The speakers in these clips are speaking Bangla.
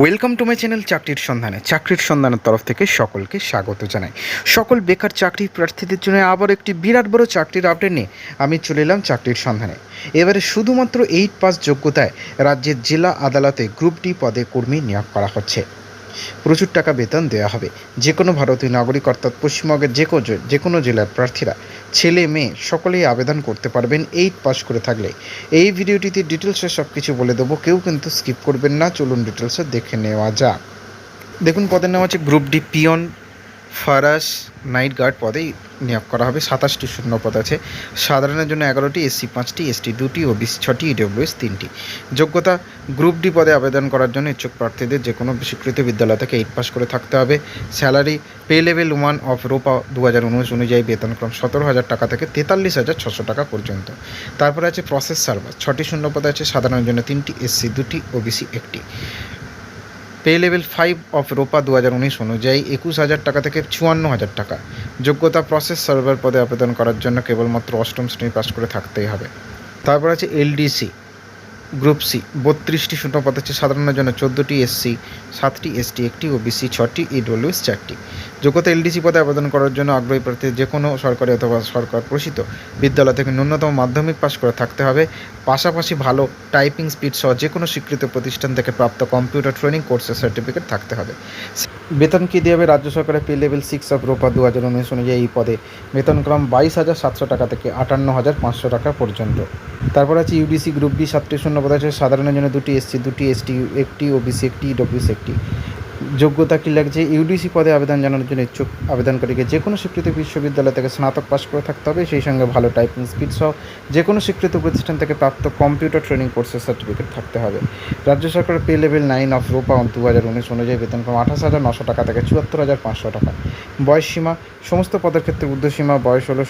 ওয়েলকাম টু মাই চ্যানেল চাকরির সন্ধানে চাকরির সন্ধানের তরফ থেকে সকলকে স্বাগত জানাই। সকল বেকার চাকরি প্রার্থীদের জন্য আবার একটি বিরাট বড় চাকরির আপডেট নিয়ে আমি চলে এলাম চাকরির সন্ধানে এবারে শুধুমাত্র এইট পাস যোগ্যতায় রাজ্যের জেলা আদালতে গ্রুপ ডি পদে কর্মী নিয়োগ করা হচ্ছে। প্রচুর টাকা বেতন দেওয়া হবে। যে কোনো ভারতীয় নাগরিক, অর্থাৎ পশ্চিমবঙ্গের যে কোনো যে কোনো জেলার প্রার্থীরা, ছেলে, মেয়ে, সকলেই আবেদন করতে পারবেন এইট পাস করে থাকলে। এই ভিডিওটিতে ডিটেলসে সব কিছু বলে দেবো, কেউ কিন্তু স্কিপ করবেন না, চলুন ডিটেলসে দেখে নেওয়া যাক। দেখুন, পদের নাম হচ্ছে গ্রুপ ডি পিয়ন ফারাস নাইট গার্ড পদেই নিয়োগ করা হবে। সাতাশটি শূন্য পদ আছে। সাধারণের জন্য এগারোটি এসসি পাঁচটি এসটি দুটি ও বিশ ছটি ইডব্লিউএস তিনটি। যোগ্যতা, গ্রুপ ডি পদে আবেদন করার জন্য ইচ্ছুক প্রার্থীদের যে কোনো স্বীকৃত বিদ্যালয় থেকে এইট পাস করে থাকতে হবে। Salary, pay level one of ROPA দু হাজার উনিশ অনুযায়ী বেতনক্রম সতেরো হাজার টাকা থেকে তেতাল্লিশ হাজার ছশো টাকা পর্যন্ত। তারপরে আছে প্রসেস সার্ভার ছটি শূন্য পদ আছে। সাধারণের জন্য তিনটি এসসি দুটি ওবিসি একটি। Pay level five of ROPA দু হাজার উনিশ অনুযায়ী একুশ হাজার টাকা থেকে চুয়ান্ন হাজার টাকা। যোগ্যতা প্রসেস সার্ভার পদে আবেদন করার জন্য কেবলমাত্র অষ্টম শ্রেণি পাস করে থাকতেই হবে। তারপর আছে এলডিসি গ্রুপ সি। বত্রিশটি শূন্য পদ আছে সাধারণের জন্য চোদ্দোটি এসসি সাতটি এসটি একটি ও বিসি ছটি ইডব্লিউএস চারটি। যোগ্যতা এলডিসি পদে আবেদন করার জন্য আগ্রহী প্রার্থী যে কোনো সরকারি অথবা সরকার প্রসিত বিদ্যালয় থেকে ন্যূনতম মাধ্যমিক পাস করে থাকতে হবে। পাশাপাশি ভালো টাইপিং স্পিড সহ যে কোনো স্বীকৃত প্রতিষ্ঠান থেকে প্রাপ্ত কম্পিউটার ট্রেনিং কোর্সের সার্টিফিকেট থাকতে হবে। বেতন কি দিয়ে হবে? রাজ্য সরকারের pay level six of ROPA দু হাজার উনিশ অনুযায়ী এই পদে। বেতনক্রম বাইশ হাজার সাতশো টাকা থেকে আটান্ন হাজার পাঁচশো টাকা পর্যন্ত। তারপর আছে ইউডিসি গ্রুপ ডি সাতটি শূন্য পদ আছে সাধারণের জন্য দুটি এসসি দুটি এসটি একটি ওবিসি একটি ডব্লিউসি একটি যোগ্যতা কী লাগছে? ইউডিসি পদে আবেদন জানানোর জন্য ইচ্ছুক আবেদনকারীকে যে কোনো স্বীকৃত বিশ্ববিদ্যালয় থেকে স্নাতক পাস করে থাকতে হবে। সেই সঙ্গে ভালো টাইপিং স্পিড সহ যে কোনো স্বীকৃত প্রতিষ্ঠান থেকে প্রাপ্ত কম্পিউটার ট্রেনিং কোর্সের সার্টিফিকেট থাকতে হবে। রাজ্য সরকারের pay level nine of ROPA দু হাজার উনিশ অনুযায়ী বেতন কম আঠাশ হাজার নশো টাকা থেকে চুয়াত্তর হাজার পাঁচশো টাকা। বয়স সীমা, সমস্ত পদের ক্ষেত্রে ঊর্ধ্বসীমা, বয়স হলো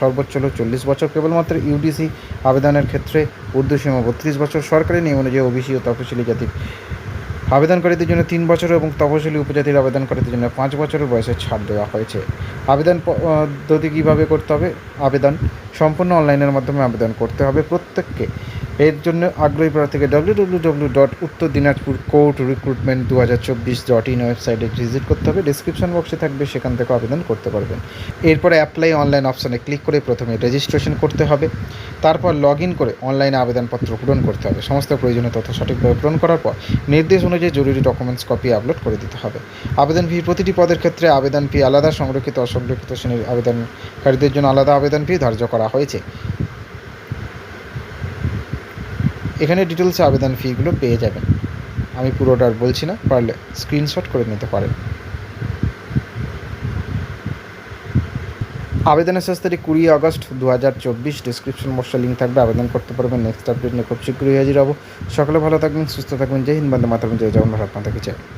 সর্বোচ্চ হলো চল্লিশ বছর। কেবলমাত্র ইউডিসি আবেদনের ক্ষেত্রে ঊর্ধ্বসীমা বত্রিশ বছর। সরকারি নিয়ম অনুযায়ী ওবিসি ও তফসিলি জাতির আবেদনকারীদের জন্য তিন বছর এবং তফসিলি উপজাতির আবেদনকারীদের জন্য পাঁচ বছরের বয়সে ছাড় দেওয়া হয়েছে। আবেদন পদ্ধতি কীভাবে করতে হবে? আবেদন সম্পূর্ণ অনলাইনের মাধ্যমে আবেদন করতে হবে। প্রত্যেককে এর জন্য আগ্রহী প্রার্থীকে ডব্লিউ ডব্লিউ ডব্লিউ ডট উত্তর দিনাজপুর কোর্ট রিক্রুটমেন্ট দু হাজার চব্বিশ ডট ইন ওয়েবসাইটে ভিজিট করতে হবে। ডিসক্রিপশন বক্সে থাকবে, সেখান থেকে আবেদন করতে পারবেন। এরপরে অ্যাপ্লাই অনলাইন অপশানে ক্লিক করে প্রথমে রেজিস্ট্রেশন করতে হবে। তারপর লগ ইন করে অনলাইনে আবেদনপত্র পূরণ করতে হবে। সমস্ত প্রয়োজনীয় তথ্য সঠিকভাবে পূরণ করার পর নির্দেশ অনুযায়ী জরুরি ডকুমেন্টস কপি আপলোড করে দিতে হবে। আবেদন ফি প্রতিটি পদের ক্ষেত্রে আবেদন ফি আলাদা, সংরক্ষিত অসংরক্ষিত শ্রেণির আবেদনকারীদের জন্য আলাদা আবেদন ফি ধার্য করা হয়েছে। এখানে ডিটেলসে আবেদন ফিগুলো পেয়ে যাবেন। আমি পুরোটা আর বলছি না, পারলে স্ক্রিনশট করে নিতে পারেন। আবেদনের শেষ তারিখ কুড়ি আগস্ট দু হাজার চব্বিশ ডিসক্রিপশন বক্সে লিঙ্ক থাকবে, আবেদন করতে পারবেন। নেক্সট আপডেট নিয়ে খুব শীঘ্রই হাজির হব। সকালে ভালো থাকবেন, সুস্থ থাকবেন। জয় হিন্দ, বন্দে মাতাবেন জয় জগন্নাথ। আপনাদেরকে চাই